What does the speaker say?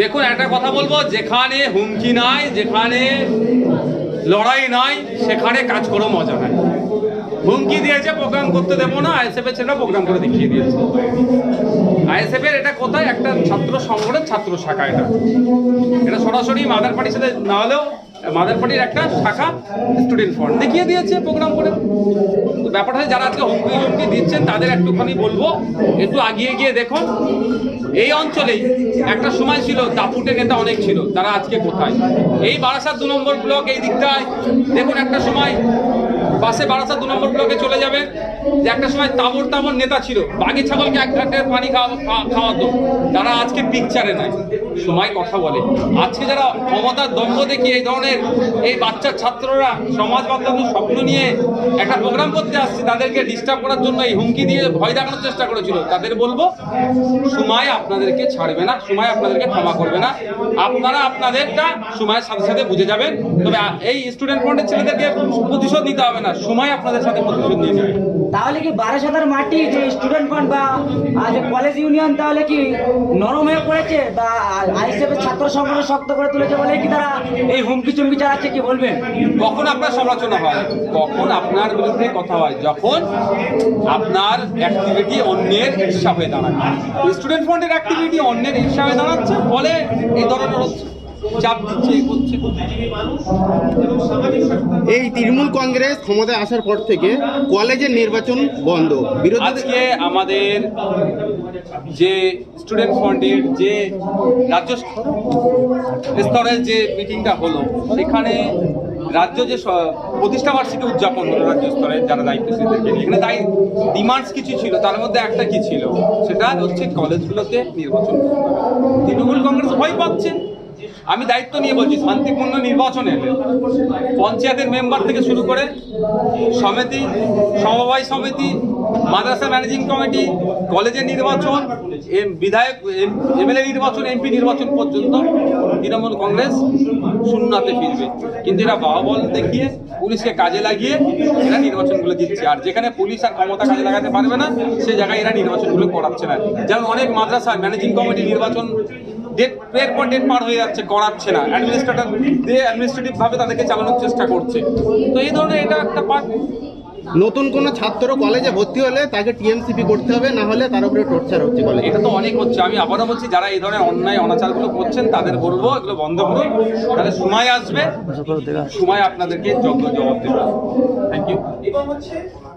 দেখুন, একটা কথা বলব, যেখানে হুমকি নাই, যেখানে লড়াই নাই, সেখানে কাজ করো মজা নাই। হুমকি দিয়েছে প্রোগ্রাম করতে দেবো না আইএসএফ এর ছেলেরা প্রোগ্রাম করে দেখিয়ে দিয়েছে। আইএসএফ এর এটা কোথায়? একটা ছাত্র সংগঠন, ছাত্র শাখা এটা। এটা সরাসরি মাদার পার্টির সাথে না হলেও মাদার পার্টির একটা শাখা স্টুডেন্ট ফ্রন্ট দেখিয়ে দিয়েছে প্রোগ্রাম করে। ব্যাপারটা যারা আজকে হুমকি হুমকি দিচ্ছেন, তাদের একটুখানি বলব, একটু আগিয়ে গিয়ে দেখুন এই অঞ্চলেই একটা সময় ছিল দাপুটে নেতা অনেক ছিল, তারা আজকে কোথায়? এই বারাসাত দু নম্বর ব্লক এই দিকটায় দেখুন একটা সময় পাশে বারাসাত দু নম্বর ব্লকে চলে যাবে। যে একটা সময় তাবর তাবর নেতা ছিল। বাঘি ছাগলকে এক ঘাটে পানি খাওয়া খাওয়াতো। তারা আজকে পিকচারে নাই। সময় কথা বলে। আজকে যারা ক্ষমতার দম্ভ দেখিয়ে এই ধরনের এই বাচ্চা ছাত্ররা সমাজ বান্ধব স্বপ্ন নিয়ে একটা প্রোগ্রাম করতে আসছে, তাদেরকে ডিস্টার্ব করার জন্য এই হুমকি দিয়ে ভয় দেখানোর চেষ্টা করেছিল। তাদের বলব, সময় আপনাদেরকে ছাড়বে না, সময় আপনাদেরকে ক্ষমা করবে না। আপনারা আপনাদেরটা সময়ের সাথে সাথে বুঝে যাবেন। তবে এই স্টুডেন্ট ফ্রন্টের ছেলেদেরকে প্রতিশোধ নিতে হবে না। সময় আপনাদের সাথে প্রতিশোধ নিয়ে যাবে তাহলে কি বারাসাতার মাটি যে স্টুডেন্ট ফান্ড বা যে কলেজ ইউনিয়ন তাহলে কি নরম হয়ে পড়েছে বা আইএসএফ এর ছাত্র সংগঠন শক্ত করে তুলেছে বলে কি তারা এই হুমকি চুমকি চালাচ্ছে কি বলবেন? কখন আপনার সমালোচনা হয়? কখন আপনার বিরুদ্ধে কথা হয়? যখন আপনার অ্যাক্টিভিটি অন্যের ঈর্ষা হয়ে দাঁড়ায় স্টুডেন্ট ফান্ডের অ্যাক্টিভিটি অন্যের ঈর্ষা হয়ে দাঁড়াচ্ছে ফলে এই ধরনের হচ্ছে। চাপ দিচ্ছে এই করছে এই তৃণমূল কংগ্রেস ক্ষমতায় আসার পর থেকে কলেজের নির্বাচন বন্ধ। বিরোধী আজকে আমাদের যে স্টুডেন্ট ফ্রন্টের যে রাজ্য স্তরের যে মিটিংটা হলো সেখানে রাজ্য যে প্রতিষ্ঠা বার্ষিকী উদযাপন হলো রাজ্য স্তরে যারা দায়িত্বশীলদেরকে নিয়ে। এখানে দায়ী ডিমান্ডস কিছু ছিল তার মধ্যে একটা কি ছিল? সেটা হচ্ছে কলেজগুলোতে নির্বাচন। তৃণমূল কংগ্রেস ভয় পাচ্ছে। আমি দায়িত্ব নিয়ে বলছি, শান্তিপূর্ণ নির্বাচন এলে পঞ্চায়েতের মেম্বার থেকে শুরু করে সমিতি, সমবায় সমিতি, মাদ্রাসা ম্যানেজিং কমিটি, কলেজের নির্বাচন, এম, বিধায়ক এমএলএ নির্বাচন, এমপি নির্বাচন পর্যন্ত তৃণমূল কংগ্রেস শূন্যতে ফিরবে। কিন্তু এরা বাহবল দেখিয়ে, পুলিশকে কাজে লাগিয়ে এরা নির্বাচনগুলো দিচ্ছে। আর যেখানে পুলিশ আর ক্ষমতা কাজে লাগাতে পারবে না, সে জায়গায় এরা নির্বাচনগুলো করাচ্ছে না। যেমন অনেক মাদ্রাসা, ম্যানেজিং কমিটি নির্বাচন ডেট এর পর ডেট পার হয়ে যাচ্ছে করাচ্ছে না। অ্যাডমিনিস্ট্রেটর দিয়ে অ্যাডমিনিস্ট্রেটিভ ভাবে তাদেরকে চালানোর চেষ্টা করছে। তো এই ধরনের এটা একটা পার্ট নতুন কোন ছাত্র কলেজে ভর্তি হলে তাকে টিএমসিপি করতে হবে না হলে তার উপরে টর্চার হচ্ছে কলেজে এটা তো অনেক হচ্ছে। আমি আবারও বলছি যারা এই ধরনের অন্যায় অনাচারগুলো করছেন তাদের বলব এগুলো বন্ধ করুন। তাহলে সময় আসবে। সময় আপনাদেরকে যোগ্য জবাব দেবে। Thank you